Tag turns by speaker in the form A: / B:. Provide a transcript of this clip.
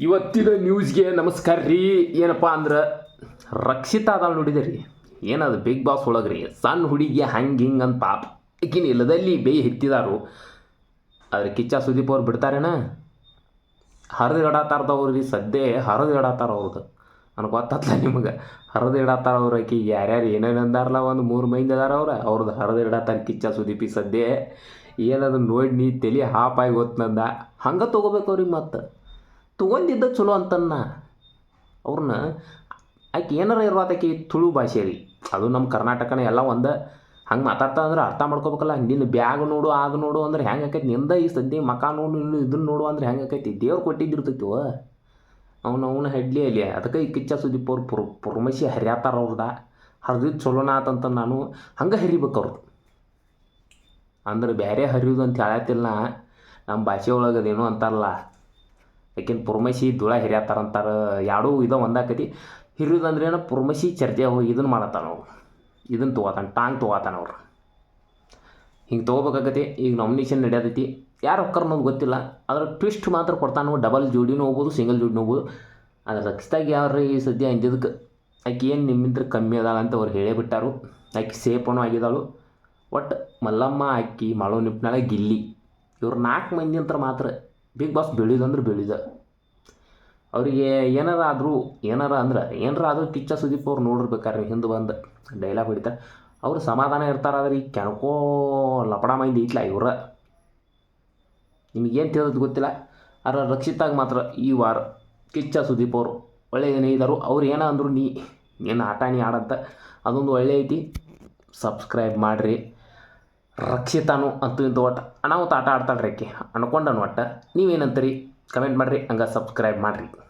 A: ಇವತ್ತಿನ ನ್ಯೂಸ್ಗೆ ನಮಸ್ಕಾರ ರೀ. ಏನಪ್ಪ ಅಂದ್ರೆ ರಕ್ಷಿತ ಅದಾಳ ರೀ ಏನದು ಬಿಗ್ ಬಾಸ್ ಒಳಗೆ ರೀ ಸಣ್ಣ ಹುಡುಗಿ ಹಂಗೆ ಹಿಂಗೆ ಅಂತ ಪಾಪ ಆಕಿನ ಇಲ್ಲದಲ್ಲಿ ಬೇಯಿ ಎತ್ತಿದಾರು ಆದ್ರೆ ಕಿಚ್ಚ ಸುದೀಪ್ ಅವ್ರು ಬಿಡ್ತಾರೇನ? ಹರಿದು ಇಡತ್ತಾರ್ದವ್ರು ರೀ ಸದ್ಯ ಹರಿದು ಇಡಾತಾರ ಅವ್ರದ್ದು ನನಗೆ ಗೊತ್ತಲ್ಲ ನಿಮಗೆ. ಹರಿದು ಇಡಾತಾರ ಅವ್ರು ಆಕಿ ಯಾರ್ಯಾರು ಏನೇನು ಅಂದಾರಲ್ಲ ಒಂದು ಮೂರು ಮಂದಿ ಅದಾರ ಅವ್ರು. ಅವ್ರದ್ದು ಹರಿದು ಇಡಾತಾರ ಕಿಚ್ಚ ಸುದೀಪಿ ಸದ್ಯ ಏನದು ನೋಡಿ ನೀ ತಲೆ ಹಾಪಾಗಿ ಗೊತ್ತಂದ ಹಂಗೆ ತೊಗೋಬೇಕು ಅವ್ರಿಗೆ ಮತ್ತೆ. ತೊಗೊಂಡಿದ್ದ ಚಲೋ ಅಂತನ್ನ ಅವ್ರನ್ನ, ಆಕೆ ಏನಾರ ಇರ್ವಾತಕಿ ತುಳು ಭಾಷೆ ರೀ ಅದು ನಮ್ಮ ಕರ್ನಾಟಕನ ಎಲ್ಲ ಒಂದು. ಹಂಗೆ ಮಾತಾಡ್ತಾ ಅಂದ್ರೆ ಅರ್ಥ ಮಾಡ್ಕೋಬೇಕಲ್ಲ ನಿನ್ನ ಬ್ಯಾಗ್ ನೋಡು, ಆಗ ನೋಡು ಅಂದ್ರೆ ಹೆಂಗೆ ಆಕೈತಿ? ನಿಂದ ಈ ಸದ್ಯ ಮಕ ನೋಡು, ಇನ್ನು ಇದನ್ನ ನೋಡು ಅಂದ್ರೆ ಹೆಂಗೆ ಆಕೈತಿ? ದೇವ್ರು ಕೊಟ್ಟಿದ್ದಿರ್ತೈತಿ ಅವನು ಅವನ ಹೆಡ್ಲಿ ಅಲ್ಲಿ. ಅದಕ್ಕೆ ಈ ಕಿಚ್ಚ ಸುದೀಪ್ ಅವ್ರು ಪುರ್, ಪುರ್ಮಶಿ ಹರಿಯಾತಾರ ಅವ್ರದ. ಹರಿದಿದ್ದು ಚಲೋನ ಆತಂತ ನಾನು ಹಂಗೆ ಹರಿಬೇಕು ಅವ್ರದ್ದು ಅಂದ್ರೆ ಬೇರೆ ಹರಿಯೋದು ಅಂತ ಹೇಳತ್ತಿಲ್ಲ ನಮ್ಮ ಭಾಷೆ ಒಳಗೆ ಅದೇನು ಅಂತಾರಲ್ಲ. ಯಾಕೆಂದ್ರೆ ಪುರ್ಮಸಿ ಧೂಳ ಹಿರಿಯತ್ತಾರಂತಾರೆ ಎರಡೂ ಇದು ಒಂದಾಕತಿ. ಹಿರಿಯೋದಂದ್ರೇನು ಪುರ್ಮಸಿ ಚರ್ಚೆ ಹೋಗಿ ಇದನ್ನು ಮಾಡತ್ತಾನ ಅವ್ರು. ಇದನ್ನು ತೊಗೋತಾನೆ, ಟಾಂಗ್ ತೊಗೋತಾನ ಅವ್ರು. ಹಿಂಗೆ ತೊಗೋಬೇಕಾಗತಿ ಈಗ ನಾಮಿನೇಷನ್ ನಡೆಯತೈತಿ. ಯಾರು ಒಕ್ಕರ್ ಅನ್ನೋದು ಗೊತ್ತಿಲ್ಲ. ಅದರ ಟ್ವಿಸ್ಟ್ ಮಾತ್ರ ಕೊಡ್ತಾನೆ ಡಬಲ್ ಜೋಡಿನೂ ಹೋಗ್ಬೋದು ಸಿಂಗಲ್ ಜೋಡಿನೂ ಹೋಗ್ಬೋದು. ಅದ್ರ ರಕ್ಷಿತಾಗಿ ಯಾರು ಈ ಸದ್ಯ ಅಂಜದಕ್ಕೆ ಆಕೆ ಏನು ನಿಮ್ಮಿಂದ ಕಮ್ಮಿ ಅದಾಳ ಅಂತ ಅವ್ರು ಹೇಳೇ ಬಿಟ್ಟಾರು. ಆಕೆ ಸೇಫನೂ ಆಗಿದ್ದಾಳು. ಒಟ್ಟು ಮಲ್ಲಮ್ಮ, ಆಕಿ ಮಾಳು ನಿಪ್ನಾಳ, ಗಿಲ್ಲಿ. ಇವ್ರು ನಾಲ್ಕು ಮಂದಿ ಅಂತ ಮಾತ್ರ ಬಿಗ್ ಬಾಸ್ ಬೆಳೆದಂದ್ರೆ ಬೆಳೆದ ಅವರಿಗೆ ಏನಾರ ಆದರೂ, ಏನಾರ ಅಂದ್ರೆ, ಏನಾರ ಆದರೂ ಕಿಚ್ಚ ಸುದೀಪ್ ಅವ್ರು ನೋಡಿರ್ಬೇಕಾರೆ ಹಿಂದೆ ಬಂದು ಡೈಲಾಗ್ ಹೊಡಿತಾರೆ ಅವರು ಸಮಾಧಾನ ಇರ್ತಾರೆ ಆದ್ರೆ ಈಗ ಕೆಣಕೋ ಲಪಡ ಮಂದಿ ಇಟ್ಲ ಇವ್ರ. ನಿಮಗೇನು ತಿಳಿದು ಗೊತ್ತಿಲ್ಲ. ಆದ್ರೆ ರಕ್ಷಿತಾಗ ಮಾತ್ರ ಈ ವಾರ ಕಿಚ್ಚ ಸುದೀಪ್ ಅವರು ಒಳ್ಳೆ ಏನೇ ಇದ್ದಾರು ಅವ್ರು ಏನೋ ಅಂದರು ನೀ ಏನು ಆಟ ನೀ ಆಡಂತ. ಅದೊಂದು ಒಳ್ಳೆ ಐತಿ. ಸಬ್ಸ್ಕ್ರೈಬ್ ಮಾಡಿರಿ. ರಕ್ಷಿತಾನು ಅಂತೂ ಇಂತೂ ಒಟ್ಟು ಅನಾಹುತ ಆಟ ಆಡ್ತಾಳ್ರಿ ಆಕೆ. ಅನ್ಕೊಂಡನು ಒಟ್ಟು. ನೀವೇನಂತೀರಿ? ಕಮೆಂಟ್ ಮಾಡಿರಿ. ಹಂಗೆ ಸಬ್ಸ್ಕ್ರೈಬ್ ಮಾಡಿರಿ.